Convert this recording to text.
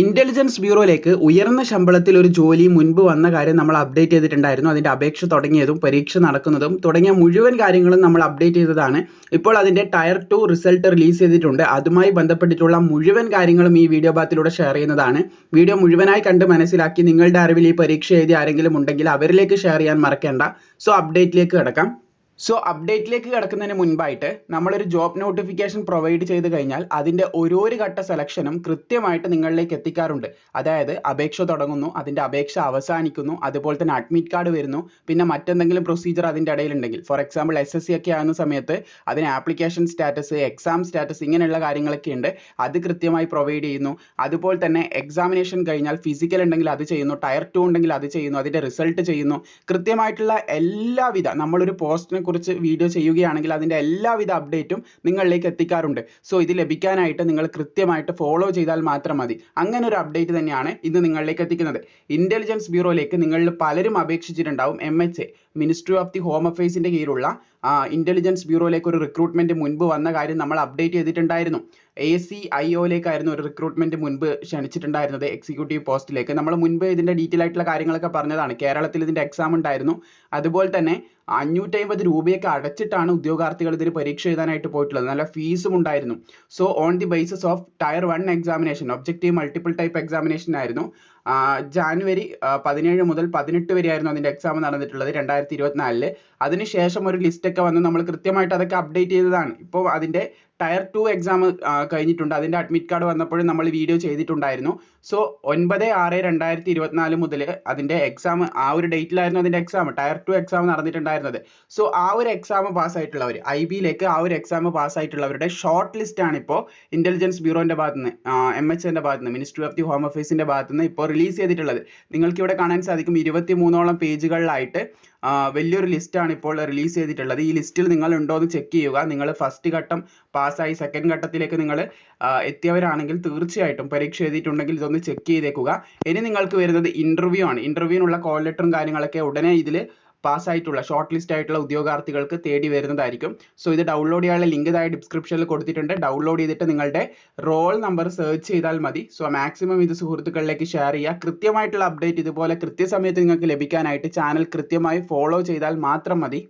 Intelligence ബ്യൂറോയിലേക്ക് ഉയർന്ന ശമ്പളത്തിൽ ഒരു ജോലി മുൻപ് വന്ന കാര്യം നമ്മൾ അപ്ഡേറ്റ് ചെയ്തിട്ടുണ്ടായിരുന്നു. അതിന്റെ അപേക്ഷ തുടങ്ങിയതും പരീക്ഷ നടക്കുന്നതും തുടങ്ങിയ മുഴുവൻ കാര്യങ്ങളും നമ്മൾ അപ്ഡേറ്റ് ചെയ്തതാണ്. ഇപ്പോൾ അതിന്റെ ടയർ ടു റിസൾട്ട് റിലീസ് ചെയ്തിട്ടുണ്ട്. അതുമായി ബന്ധപ്പെട്ടിട്ടുള്ള മുഴുവൻ കാര്യങ്ങളും ഈ വീഡിയോ ഭാഗത്തിലൂടെ ഷെയർ ചെയ്യുന്നതാണ്. വീഡിയോ മുഴുവനായി കണ്ട് മനസ്സിലാക്കി നിങ്ങളുടെ അറിവിൽ ഈ പരീക്ഷ എഴുതിയ ആരെങ്കിലും ഉണ്ടെങ്കിൽ അവരിലേക്ക് ഷെയർ ചെയ്യാൻ മറക്കേണ്ട. സോ അപ്ഡേറ്റിലേക്ക് കിടക്കാം. സോ അപ്ഡേറ്റിലേക്ക് കിടക്കുന്നതിന് മുൻപായിട്ട് നമ്മളൊരു ജോബ് നോട്ടിഫിക്കേഷൻ പ്രൊവൈഡ് ചെയ്ത് കഴിഞ്ഞാൽ അതിന്റെ ഓരോരു ഘട്ട സെലക്ഷനും കൃത്യമായിട്ട് നിങ്ങളിലേക്ക് എത്തിക്കാറുണ്ട്. അതായത് അപേക്ഷ തുടങ്ങുന്നു അതിന്റെ അപേക്ഷ അവസാനിക്കുന്നു അതുപോലെ തന്നെ അഡ്മിറ്റ് കാർഡ് വരുന്നു പിന്നെ മറ്റെന്തെങ്കിലും പ്രൊസീജിയർ അതിന്റെ ഇടയിലുണ്ടെങ്കിൽ. For example S S C ഒക്കെ ആകുന്ന സമയത്ത് അതിന് ആപ്ലിക്കേഷൻ സ്റ്റാറ്റസ് എക്സാം സ്റ്റാറ്റസ് ഇങ്ങനെയുള്ള കാര്യങ്ങളൊക്കെ ഉണ്ട്. അത് കൃത്യമായി പ്രൊവൈഡ് ചെയ്യുന്നു. അതുപോലെ തന്നെ എക്സാമിനേഷൻ കഴിഞ്ഞാൽ ഫിസിക്കൽ ഉണ്ടെങ്കിൽ അത് ചെയ്യുന്നു ടയർ ടു ഉണ്ടെങ്കിൽ അത് ചെയ്യുന്നു അതിന്റെ റിസൾട്ട് ചെയ്യുന്നു. കൃത്യമായിട്ടുള്ള എല്ലാവിധ നമ്മളൊരു പോസ്റ്റിനെ കുറിച്ച് വീഡിയോ ചെയ്യുകയാണെങ്കിൽ അതിന്റെ എല്ലാവിധ അപ്ഡേറ്റും നിങ്ങളിലേക്ക് എത്തിക്കാറുണ്ട്. സോ ഇത് ലഭിക്കാനായിട്ട് നിങ്ങൾ കൃത്യമായിട്ട് ഫോളോ ചെയ്താൽ മാത്രം മതി. അങ്ങനെ ഒരു അപ്ഡേറ്റ് തന്നെയാണ് ഇന്ന് നിങ്ങളിലേക്ക് എത്തിക്കുന്നത്. ഇന്റലിജൻസ് ബ്യൂറോയിലേക്ക് നിങ്ങളിൽ പലരും അപേക്ഷിച്ചിട്ടുണ്ടാവും M H A ministry of the home അഫയേഴ്സിന്റെ കീഴിലുള്ള ഇന്റലിജൻസ് ബ്യൂറോയിലേക്ക് ഒരു റിക്രൂട്ട്മെന്റ് മുൻപ് വന്ന കാര്യം നമ്മൾ അപ്ഡേറ്റ് ചെയ്തിട്ടുണ്ടായിരുന്നു. എ സി ഐ ഒയിലേക്കായിരുന്നു ഒരു റിക്രൂട്ട്മെന്റ് മുൻപ് ക്ഷണിച്ചിട്ടുണ്ടായിരുന്നത് എക്സിക്യൂട്ടീവ് പോസ്റ്റിലേക്ക് നമ്മൾ മുൻപ് ഇതിന്റെ ഡീറ്റെയിൽ ആയിട്ടുള്ള കാര്യങ്ങളൊക്കെ പറഞ്ഞതാണ്. കേരളത്തിൽ ഇതിന്റെ എക്സാം ഉണ്ടായിരുന്നു. അതുപോലെ തന്നെ അഞ്ഞൂറ്റമ്പത് രൂപയൊക്കെ അടച്ചിട്ടാണ് ഉദ്യോഗാർത്ഥികൾ ഇതിന് പരീക്ഷ എഴുതാനായിട്ട് പോയിട്ടുള്ളത്. നല്ല ഫീസും ഉണ്ടായിരുന്നു. So on the basis of tier one examination objective multiple type examination ആയിരുന്നു. ജാനുവരി പതിനേഴ് മുതൽ പതിനെട്ട് വരെയായിരുന്നു അതിന്റെ എക്സാം നടന്നിട്ടുള്ളത്. രണ്ടായിരത്തി ഇരുപത്തിനാലിൽ അതിനുശേഷം ഒരു ലിസ്റ്റ് ഒക്കെ വന്ന് നമ്മൾ കൃത്യമായിട്ട് അതൊക്കെ അപ്ഡേറ്റ് ചെയ്തതാണ്. ഇപ്പോൾ അതിന്റെ ടയർ ടു എക്സാം കഴിഞ്ഞിട്ടുണ്ട്. അതിന്റെ അഡ്മിറ്റ് കാർഡ് വന്നപ്പോഴും നമ്മൾ വീഡിയോ ചെയ്തിട്ടുണ്ടായിരുന്നു. സോ ഒൻപത് ആറ് രണ്ടായിരത്തി ഇരുപത്തിനാല് മുതൽ അതിന്റെ എക്സാം ആ ഒരു ഡേറ്റിലായിരുന്നു അതിന്റെ എക്സാം ടയർ ടു എക്സാം നടന്നിട്ടുണ്ടായിരുന്നത്. സോ ആ ഒരു എക്സാം പാസ്സായിട്ടുള്ളവർ ഐ ബിയിലേക്ക് ആ ഒരു എക്സാം പാസ്സായിട്ടുള്ളവരുടെ ഷോർട്ട് ലിസ്റ്റ് ആണ് ഇപ്പോൾ ഇന്റലിജൻസ് ബ്യൂറോന്റെ ഭാഗത്ത് നിന്ന് എം എച്ച് എന്റെ ഭാഗത്ത് മിനിസ്ട്രി ഓഫ് ദി ഹോം അഫയേഴ്സിന്റെ ഭാഗത്ത് നിന്ന് ഇപ്പോൾ റിലീസ് ചെയ്തിട്ടുള്ളത്. നിങ്ങൾക്ക് ഇവിടെ കാണാൻ സാധിക്കും ഇരുപത്തി മൂന്നോളം പേജുകളിലായിട്ട് വലിയൊരു ലിസ്റ്റാണ് ഇപ്പോൾ റിലീസ് ചെയ്തിട്ടുള്ളത്. ഈ ലിസ്റ്റിൽ നിങ്ങൾ ഉണ്ടോ എന്ന് ചെക്ക് ചെയ്യുക. നിങ്ങൾ ഫസ്റ്റ് ഘട്ടം പാസ്സായി സെക്കൻഡ് ഘട്ടത്തിലേക്ക് നിങ്ങൾ എത്തിയവരാണെങ്കിൽ തീർച്ചയായിട്ടും പരീക്ഷ എഴുതിയിട്ടുണ്ടെങ്കിൽ ഇതൊന്ന് ചെക്ക് ചെയ്തേക്കുക. ഇനി നിങ്ങൾക്ക് വരുന്നത് ഇന്റർവ്യൂ ആണ്. ഇന്റർവ്യൂവിനുള്ള കോൾ ലെറ്ററും കാര്യങ്ങളൊക്കെ ഉടനെ ഇതിൽ പാസ്സായിട്ടുള്ള ഷോർട്ട് ലിസ്റ്റ് ആയിട്ടുള്ള ഉദ്യോഗാർത്ഥികൾക്ക് തേടി വരുന്നതായിരിക്കും. സോ ഇത് ഡൗൺലോഡ് ചെയ്യാനുള്ള ലിങ്ക് ഇതായി ഡിസ്ക്രിപ്ഷനിൽ കൊടുത്തിട്ടുണ്ട്. ഡൗൺലോഡ് ചെയ്തിട്ട് നിങ്ങളുടെ റോൾ നമ്പർ സെർച്ച് ചെയ്താൽ മതി. സോ മാക്സിമം ഇത് സുഹൃത്തുക്കളിലേക്ക് ഷെയർ ചെയ്യുക. കൃത്യമായിട്ടുള്ള അപ്ഡേറ്റ് ഇതുപോലെ കൃത്യസമയത്ത് നിങ്ങൾക്ക് ലഭിക്കാനായിട്ട് ചാനൽ കൃത്യമായി ഫോളോ ചെയ്താൽ മാത്രം മതി.